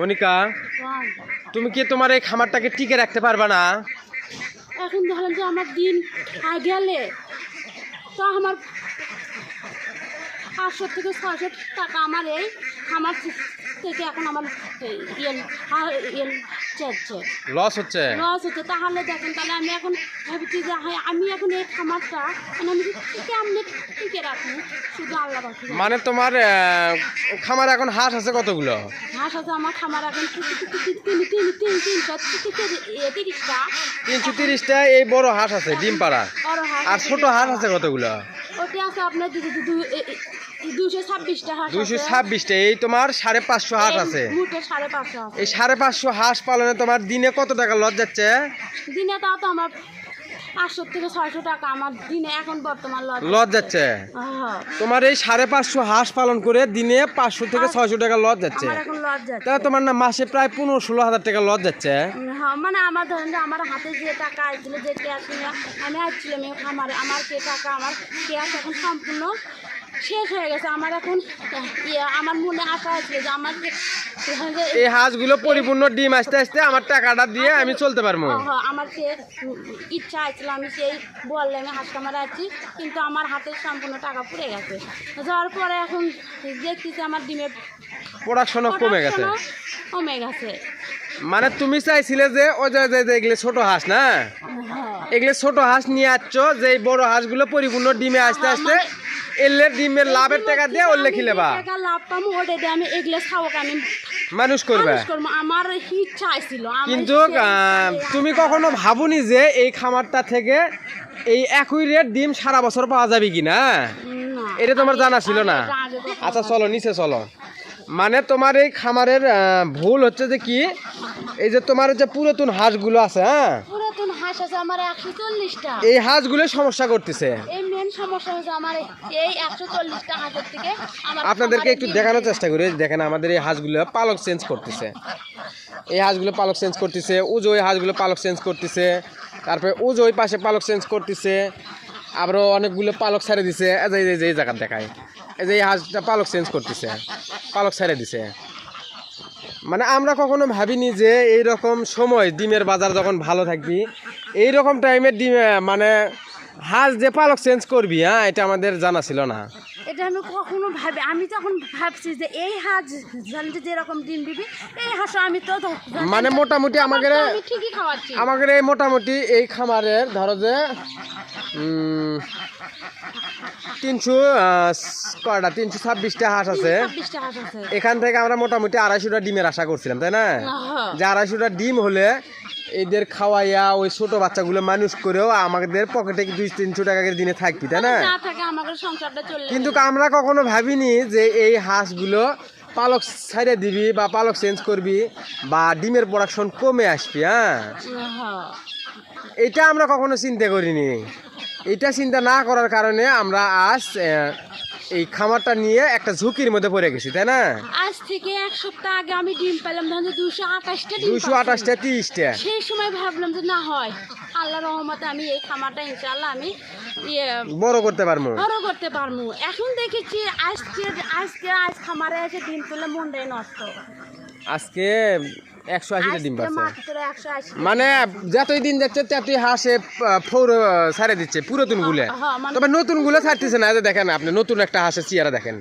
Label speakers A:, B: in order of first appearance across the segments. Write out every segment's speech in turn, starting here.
A: মনিকা, তুমি কি তোমার এই খামারটাকে টিকে রাখতে পারবা না?
B: এখন ধরেন যে আমার দিন গেলে, তো আমার আটশো থেকে ছয়শো টাকা আমার এই আমার থেকে এখন আমার ইয়ে ইয়ে চাচ্ছে
A: লস হচ্ছে?
B: লস হচ্ছে তাহলে দেখেন তাহলে আমি এখন ভাবছি যে হ্যাঁ আমি এখন এই খামারটা মানে আমি কেমনে টিকে রাখি শুধু আল্লাহ বাকি
A: মানে তোমার খামার এখন হাঁস আছে কতগুলো?
B: হাঁস আছে আমার খামার এখন তিন তিন তিন তিন তিনশো তিরিশটা।
A: এই বড় হাঁস আছে ডিম পাড়া। আর ছোট হাঁস আছে কতগুলো?
B: ওটা আছে আপনার
A: দুইশো ছাব্বিশটা এই তোমার সাড়ে পাঁচশো হাঁস
B: এই
A: আছে।
B: সাড়ে পাঁচশো
A: এই সাড়ে পাঁচশো হাঁস পালনে তোমার দিনে কত টাকা লস যাচ্ছে?
B: দিনে তাও তো আমার পাঁচশো থেকে ছয়শো টাকা আমার দিনে এখন বর্তমান
A: লস যাচ্ছে? তোমার এই সাড়ে পাঁচশো হাঁস পালন করে দিনে পাঁচশো থেকে ছয়শো টাকা লস যাচ্ছে।
B: লজ যাচ্ছে।
A: তাহলে তোমার না মাসে প্রায় পনেরো ষোলো হাজার টাকা লস যাচ্ছে?
B: হ্যাঁ মানে আমার ধরেন আমার হাতে যে টাকা আসছিল যে ক্যাশ নিয়ে আমি আসছিলাম খামারে আমার সে টাকা আমার ক্যাশ এখন সম্পূর্ণ শেষ হয়ে গেছে। আমার এখন ইয়ে আমার মনে আশা আছিল যে আমার
A: এই হাঁসগুলো পরিপূর্ণ ডিম আসতে আসতে আমার টাকাটা দিয়ে আমি চলতে পারব।
B: হ্যাঁ, হ্যাঁ, আমার সে ইচ্ছা আছিল আমি সেই বললে আমি হাঁস কামারে আছি কিন্তু আমার হাতের সম্পূর্ণ টাকা পুড়ে গেছে। যাওয়ার পরে এখন দেখতেছি আমার ডিমের
A: প্রোডাকশনও কমে গেছে।
B: কমে গেছে।
A: মানে তুমি চাইছিলে যে যে এগুলো ছোট হাঁস না?
B: হ্যাঁ।
A: এগুলো ছোট হাঁস নিয়ে আসছো যে বড় হাঁসগুলো পরিপূর্ণ ডিমে আসতে আসতে এলে ডিমের লাভের টাকা দিয়ে ওর লেখি লেবা।
B: টাকা লাভ পাবো ওটা দিয়ে আমি এগুলো খাওয়াকে আমি
A: মানুষ করবে।
B: আমার ইচ্ছা ছিল
A: কিন্তু তুমি কখনো ভাবুনি যে এই খামারটা থেকে এই একই রেট ডিম সারা বছর পাওয়া যাবে কি না এটা তোমার জানা ছিল না। আচ্ছা চলো নিচে চলো। মানে তোমার এই খামারের ভুল হচ্ছে যে কি? এই যে তোমার যে পুরাতন হাঁসগুলো আছে হ্যাঁ?
B: হাঁস আছে আমার একশো চল্লিশটা।
A: এই হাঁসগুলো সমস্যা করতেছে।
B: এই মেন সমস্যা হচ্ছে আমার এই একশো চল্লিশটা হাঁসের থেকে
A: আপনাদেরকে একটু দেখানোর চেষ্টা করি। দেখেন আমাদের এই হাঁসগুলো পালক চেঞ্জ করতেছে। এই হাঁসগুলো পালক চেঞ্জ করতেছে। উজো ওই হাঁসগুলো পালক চেঞ্জ করতেছে। তারপরে উজো ওই পাশে পালক চেঞ্জ করতেছে। আবারও অনেকগুলো পালক ছেড়ে দিছে। এই যে- এই যে- এই যে এই জায়গা দেখায় এই যে এই হাঁসটা পালক চেঞ্জ করতেছে। পালক ছেড়ে দিছে। মানে আমরা কখনো ভাবিনি যে এই রকম সময় ডিমের বাজার যখন ভালো থাকবি এই রকম টাইমে ডিমে মানে হাঁস যে পালক চেঞ্জ করবি হ্যাঁ এটা আমাদের জানা ছিল না।
B: এটা আমি কখনো ভাবি আমি তখন ভাবছি যে এই হাঁস জানতে যেরকম ডিম দিবি এই হাঁস আমি তো
A: মানে মোটামুটি আমাকে
B: ঠিকই খাওয়াচ্ছি।
A: আমাদের এই মোটামুটি এই খামারের ধরো যে তিনশো কয়টা? তিনশো ছাব্বিশটা হাঁস আছে। এখান থেকে আমরা মোটামুটি আড়াইশোটা ডিমের আশা করছিলাম তাই না। যে আড়াইশোটা ডিম হলে এদের খাওয়াইয়া ওই ছোট বাচ্চাগুলো মানুষ করেও আমাদের পকেটে দুই তিনশো টাকা করে দিনে থাকবি তাই না? কিন্তু আমরা কখনো ভাবিনি যে এই হাঁসগুলো পালক ছাইড়ে দিবি বা পালক চেঞ্জ করবি বা ডিমের প্রোডাকশন কমে আসবি হ্যাঁ?
B: হ্যাঁ।
A: এটা আমরা কখনো চিন্তা করিনি। এটা চিন্তা না করার কারণে আমরা আজ এই খামারটা নিয়ে একটা ঝুঁকির মধ্যে পড়ে গেছি তাই না?
B: আজ থেকে এক সপ্তাহ আগে আমি ডিম পেলাম ধরেন দুশো আঠাশটা পাচ্ছি।
A: আঠাশটা তিরিশটা।
B: সেই সময় ভাবলাম যে না হয় আল্লাহ রহমতে আমি এই খামারটা ইনশাল্লাহ আমি ইয়ে
A: বড় করতে পারব।
B: বড় করতে পারব। এখন দেখেছি আজকে আজকে আজ খামারে এসে ডিম তুলে মনটাই নষ্ট।
A: আজকে একশো আশিটা ডিম
B: আজকে
A: পাচ্ছে মানে যতই দিন যাচ্ছে ততই হাঁসে ফৌর ছাড়ে দিচ্ছে পুরাতনগুলো
B: হ্যাঁ, মানে-
A: তবে নতুনগুলো ছাড়তেছে না যে দেখেন আপনি নতুন একটা হাঁসের চেয়ারা দেখেন।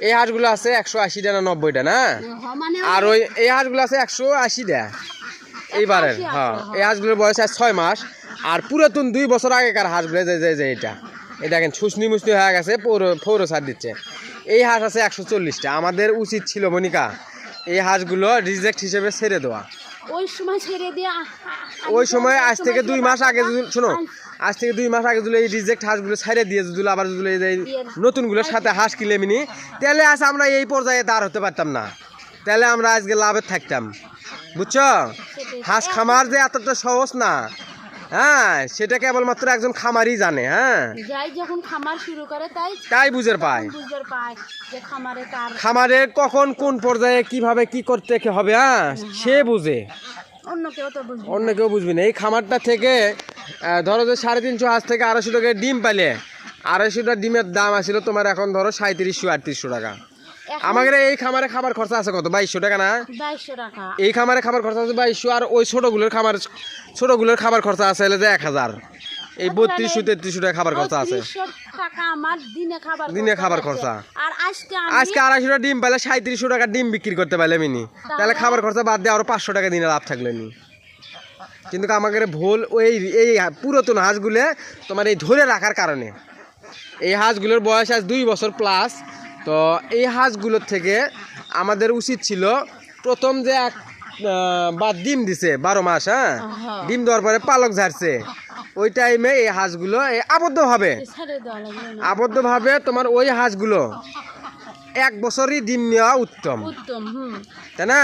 A: এই হাঁসগুলো আছে একশো আশিটা না নব্বইটা না?
B: হ্যাঁ, মানে
A: আর ওই এই হাঁসগুলো আছে একশো আশিটা। এইবারের
B: 180
A: হ্যাঁ
B: হ্যাঁ।
A: এই হাঁসগুলোর বয়স আছে ছয় মাস আর পুরাতন দুই বছর আগেকার হাঁসগুলো যে যে এটা এই দেখেন শুশনি মুসনি হয়ে গেছে পৌর পৌর সার দিচ্ছে। এই হাঁস আছে একশো চল্লিশটা। আমাদের উচিত ছিল মনিকা এই হাঁসগুলো রিজেক্ট হিসেবে ছেড়ে দেওয়া।
B: ওই সময় ছেড়ে আমি
A: ওই সময় আজ থেকে দুই মাস আগে শোনো আজ থেকে দুই মাস আগে যদি এই রিজেক্ট হাঁসগুলো ছাইড়ে দিয়ে যদি আবার যদি এই নতুনগুলোর সাথে হাঁস কিনে মিনি তাহলে আজ আমরা এই পর্যায়ে দাঁড় হতে পারতাম না। তাহলে আমরা আজকে লাভের থাকতাম। বুঝছ? হাঁস খামার যে এতটা সহজ না। হ্যাঁ সেটা কেবলমাত্র একজন খামারই জানে হ্যাঁ।
B: যাই যখন খামার শুরু করে তাই
A: তাই বুঝের পায়।
B: বুঝতে পায় যে খামারে তার
A: খামারে কখন কোন পর্যায়ে কীভাবে কি করতে হবে হ্যাঁ সে বুঝে।
B: অন্য কেউ তো বুঝবে
A: অন্য কেউ বুঝবি না। এই খামারটা থেকে ধরো যে সাড়ে তিনশো হাঁস থেকে আড়াইশো টাকা ডিম পাইলে আড়াইশোটা ডিমের দাম আসছিল তোমার এখন ধরো সাঁত্রিশশো আটত্রিশশো টাকা। আমাদের এই খামারে খাবার খরচা আছে কত? বাইশশো টাকা না?
B: বাইশশো টাকা।
A: এই খামারে খাবার খরচা আছে বাইশশো আর ওই ছোটগুলোর খাবার ছোটগুলোর খাবার খরচা আছে হলে যে এক হাজার। এই বত্রিশশো তেত্রিশশো টাকা খাবার খরচা আছে।
B: দিনে খাবার খরচা আজকে
A: আজকে আড়াইশো টাকা ডিম পাইলে সাঁত্রিশশো টাকা ডিম বিক্রি করতে পারলে মিনি। তাহলে খাবার খরচা বাদ দিয়ে আরও পাঁচশো টাকা দিনে লাভ থাকলে নি। কিন্তু আমাদের ভুল ওই এই পুরাতন হাঁসগুলো তোমার এই ধরে রাখার কারণে। এই হাঁসগুলোর বয়স আজ দুই বছর প্লাস তো এই হাঁসগুলোর থেকে আমাদের উচিত ছিল প্রথম যে এক বা ডিম দিছে বারো মাস হ্যাঁ। ডিম দেওয়ার পরে পালক ঝাড়ছে। ওই টাইমে এই হাঁসগুলো এই আবদ্ধভাবে আবদ্ধভাবে তোমার ওই হাঁসগুলো এক বছরই ডিম নেওয়া উত্তম।
B: উত্তম হুম।
A: তাই না?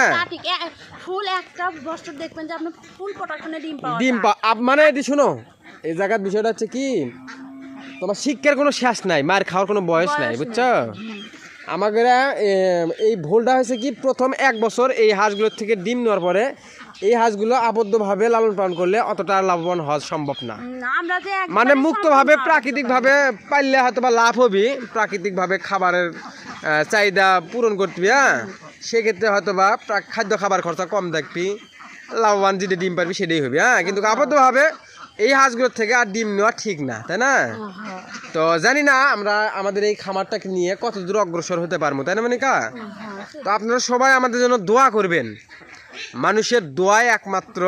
B: ফুল একটা বছর দেখবেন যে আপনি ফুল প্রোডাকশনে ডিম পাওয়া
A: ডিম। পা মানে এটি শোনো এই জায়গার বিষয়টা হচ্ছে কি তোমার শিক্ষার কোনো শেষ নাই মার খাওয়ার কোনো বয়স নাই বুঝছ। আমাদের এই ভুলটা হয়েছে কি প্রথম এক বছর এই হাঁসগুলোর থেকে ডিম নেওয়ার পরে এই হাঁসগুলো আবদ্ধভাবে লালন পালন করলে অতটা লাভবান হওয়া সম্ভব না। মানে মুক্তভাবে প্রাকৃতিকভাবে পাইলে হয়তো বা লাভ হবি প্রাকৃতিকভাবে খাবারের চাহিদা পূরণ করবি হ্যাঁ? সেক্ষেত্রে হয়তো বা খাদ্য খাবার খরচা কম দেখবি লাভবান যেটা ডিম পারবি সেটাই হবে হ্যাঁ? কিন্তু আবদ্ধভাবে এই হাঁসগুলোর থেকে আর ডিম নেওয়া ঠিক না, তাই না? তো জানি না আমরা আমাদের এই খামারটাকে নিয়ে কত দূর অগ্রসর হতে পারব, তাই না, মনিকা? তো আপনারা সবাই আমাদের জন্য দোয়া করবেন। মানুষের দোয়াই একমাত্র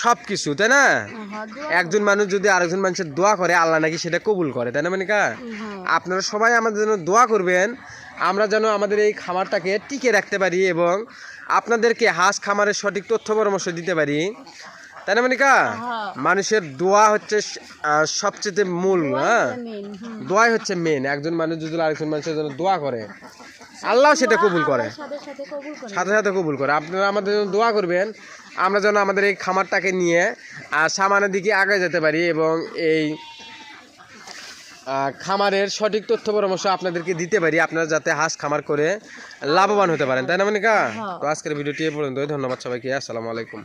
A: সব কিছু তাই না? একজন মানুষ যদি আরেকজন মানুষের দোয়া করে, আল্লাহ নাকি সেটা কবুল করে, তাই না, মানিকা। আপনারা সবাই আমাদের জন্য দোয়া করবেন, আমরা যেন আমাদের এই খামারটাকে টিকে রাখতে পারি এবং আপনাদেরকে হাঁস খামারের সঠিক তথ্য পরামর্শ দিতে পারি। তাই না মানিকা?
B: হ্যাঁ।
A: মানুষের দোয়া হচ্ছে সবচেয়ে মূল হ্যাঁ? দোয়াই হচ্ছে মেন একজন মানুষ যদি আরেকজন মানুষের জন্য দোয়া করে আল্লাহ সেটা কবুল করে।
B: সাথে সাথে কবুল করে।
A: আপনারা আমাদের জন্য দোয়া করবেন। আমরা যেন আমাদের এই খামারটাকে নিয়ে সামনের দিকে আগে যেতে পারি এবং এই খামারের সঠিক তথ্য পরামর্শ আপনাদেরকে দিতে পারি। আপনারা যাতে হাঁস খামার করে লাভবান হতে পারেন। তাই না মনিকা? তো আজকের ভিডিওটি এ পর্যন্ত ধন্যবাদ সবাইকে। আসসালামু আলাইকুম।